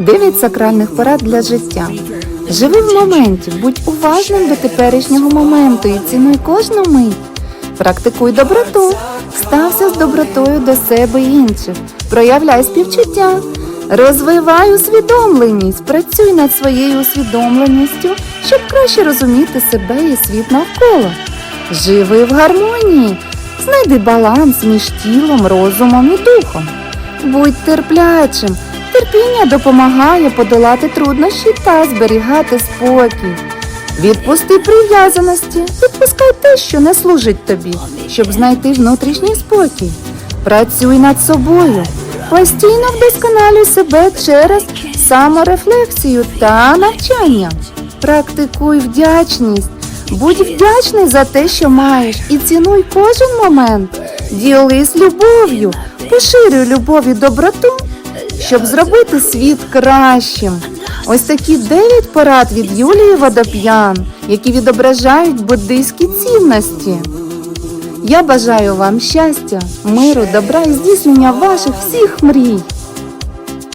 9 сакральних порад для життя. Живи в моменті, будь уважним до теперішнього моменту і цінуй кожну мить. Практикуй доброту, стався з добротою до себе і інших, проявляй співчуття, розвивай усвідомленість, працюй над своєю усвідомленістю, щоб краще розуміти себе і світ навколо. Живи в гармонії, знайди баланс між тілом, розумом і духом. Будь терплячим. Терпіння допомагає подолати труднощі та зберігати спокій. Відпусти прив'язаності, відпускай те, що не служить тобі, щоб знайти внутрішній спокій. Працюй над собою, постійно вдосконалюй себе через саморефлексію та навчання. Практикуй вдячність, будь вдячний за те, що маєш, і цінуй кожен момент. Ділись любов'ю, поширюй любов і доброту, щоб зробити світ кращим. Ось такі дев'ять порад від Юлії Водоп'ян, які відображають буддийські цінності. Я бажаю вам щастя, миру, добра і здійснення ваших всіх мрій.